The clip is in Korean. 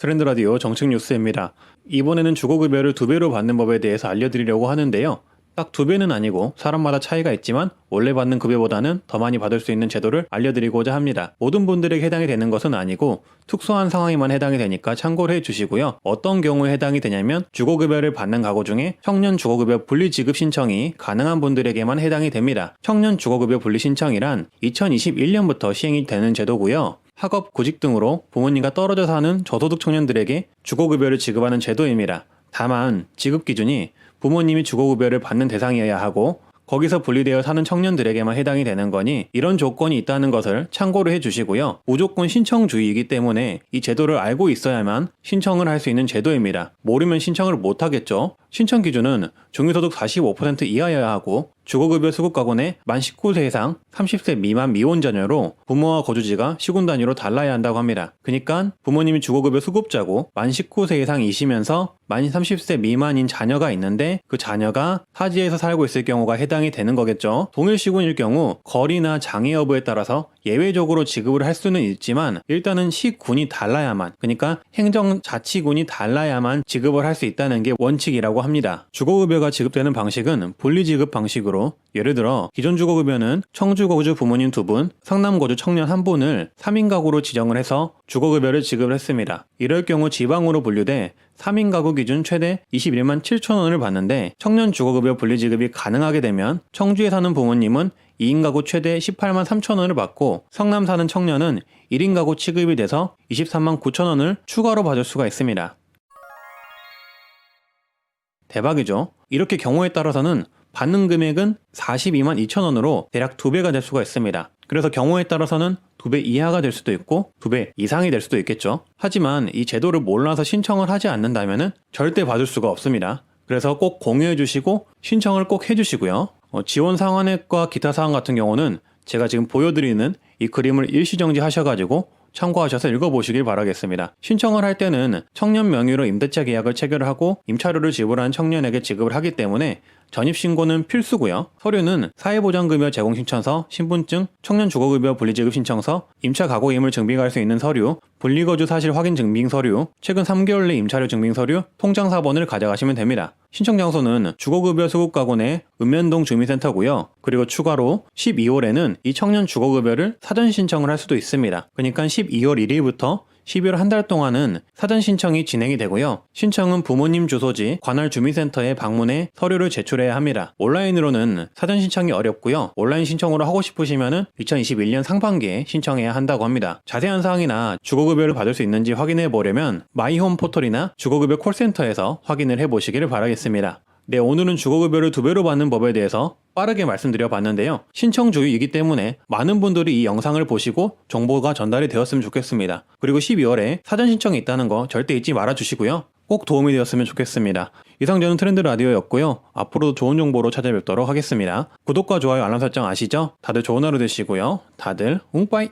트렌드 라디오 정책 뉴스입니다. 이번에는 주거급여를 두 배로 받는 법에 대해서 알려드리려고 하는데요. 딱 두 배는 아니고 사람마다 차이가 있지만 원래 받는 급여보다는 더 많이 받을 수 있는 제도를 알려드리고자 합니다. 모든 분들에게 해당이 되는 것은 아니고 특수한 상황에만 해당이 되니까 참고를 해주시고요. 어떤 경우에 해당이 되냐면 주거급여를 받는 가구 중에 청년 주거급여 분리 지급 신청이 가능한 분들에게만 해당이 됩니다. 청년 주거급여 분리 신청이란 2021년부터 시행이 되는 제도고요. 학업, 구직 등으로 부모님과 떨어져 사는 저소득 청년들에게 주거급여를 지급하는 제도입니다. 다만 지급 기준이 부모님이 주거급여를 받는 대상이어야 하고 거기서 분리되어 사는 청년들에게만 해당이 되는 거니 이런 조건이 있다는 것을 참고를 해주시고요. 무조건 신청주의이기 때문에 이 제도를 알고 있어야만 신청을 할 수 있는 제도입니다. 모르면 신청을 못 하겠죠. 신청 기준은 중위소득 45% 이하여야 하고 주거급여 수급 가구내 만 19세 이상 30세 미만 미혼 자녀로 부모와 거주지가 시군 단위로 달라야 한다고 합니다. 그러니까 부모님이 주거급여 수급자고 만 19세 이상이시면서 만 30세 미만인 자녀가 있는데 그 자녀가 타지에서 살고 있을 경우가 해당이 되는 거겠죠. 동일 시군일 경우 거리나 장애 여부에 따라서 예외적으로 지급을 할 수는 있지만 일단은 시군이 달라야만 그러니까 행정자치군이 달라야만 지급을 할 수 있다는 게 원칙이라고 합니다. 주거급여가 지급되는 방식은 분리지급 방식으로 예를 들어 기존 주거급여는 청주 거주 부모님 두 분, 성남 거주 청년 한 분을 3인 가구로 지정을 해서 주거급여를 지급을 했습니다. 이럴 경우 지방으로 분류돼 3인 가구 기준 최대 21만 7천 원을 받는데 청년 주거급여 분리지급이 가능하게 되면 청주에 사는 부모님은 2인 가구 최대 18만 3천 원을 받고 성남 사는 청년은 1인 가구 취급이 돼서 23만 9천 원을 추가로 받을 수가 있습니다. 대박이죠. 이렇게 경우에 따라서는 받는 금액은 42만 2천 원으로 대략 두 배가 될 수가 있습니다. 그래서 경우에 따라서는 두배 이하가 될 수도 있고 두배 이상이 될 수도 있겠죠. 하지만 이 제도를 몰라서 신청을 하지 않는다면 절대 받을 수가 없습니다. 그래서 꼭 공유해 주시고 신청을 꼭 해 주시고요. 어, 지원 상환액과 기타 사항 같은 경우는 제가 지금 보여드리는 이 그림을 일시정지 하셔가지고 참고하셔서 읽어보시길 바라겠습니다. 신청을 할 때는 청년 명의로 임대차 계약을 체결하고 임차료를 지불한 청년에게 지급을 하기 때문에 전입신고는 필수고요. 서류는 사회보장급여 제공 신청서, 신분증, 청년주거급여 분리지급 신청서, 임차 가구임을 증빙할 수 있는 서류, 분리거주 사실 확인 증빙 서류, 최근 3개월 내 임차료 증빙 서류, 통장 사본을 가져가시면 됩니다. 신청 장소는 주거급여 수급가구 내 읍면동 주민센터고요. 그리고 추가로 12월에는 이 청년 주거급여를 사전 신청을 할 수도 있습니다. 그러니까 12월 1일부터 12월 한 달 동안은 사전 신청이 진행이 되고요. 신청은 부모님 주소지 관할 주민센터에 방문해 서류를 제출해야 합니다. 온라인으로는 사전 신청이 어렵고요. 온라인 신청으로 하고 싶으시면은 2021년 상반기에 신청해야 한다고 합니다. 자세한 사항이나 주거급여를 받을 수 있는지 확인해 보려면 마이홈 포털이나 주거급여 콜센터에서 확인을 해 보시기를 바라겠습니다. 네, 오늘은 주거급여를 두 배로 받는 법에 대해서 빠르게 말씀드려 봤는데요. 신청주의이기 때문에 많은 분들이 이 영상을 보시고 정보가 전달이 되었으면 좋겠습니다. 그리고 12월에 사전 신청이 있다는 거 절대 잊지 말아 주시고요. 꼭 도움이 되었으면 좋겠습니다. 이상 저는 트렌드 라디오였고요. 앞으로도 좋은 정보로 찾아뵙도록 하겠습니다. 구독과 좋아요, 알람 설정 아시죠? 다들 좋은 하루 되시고요. 다들 웅빠이!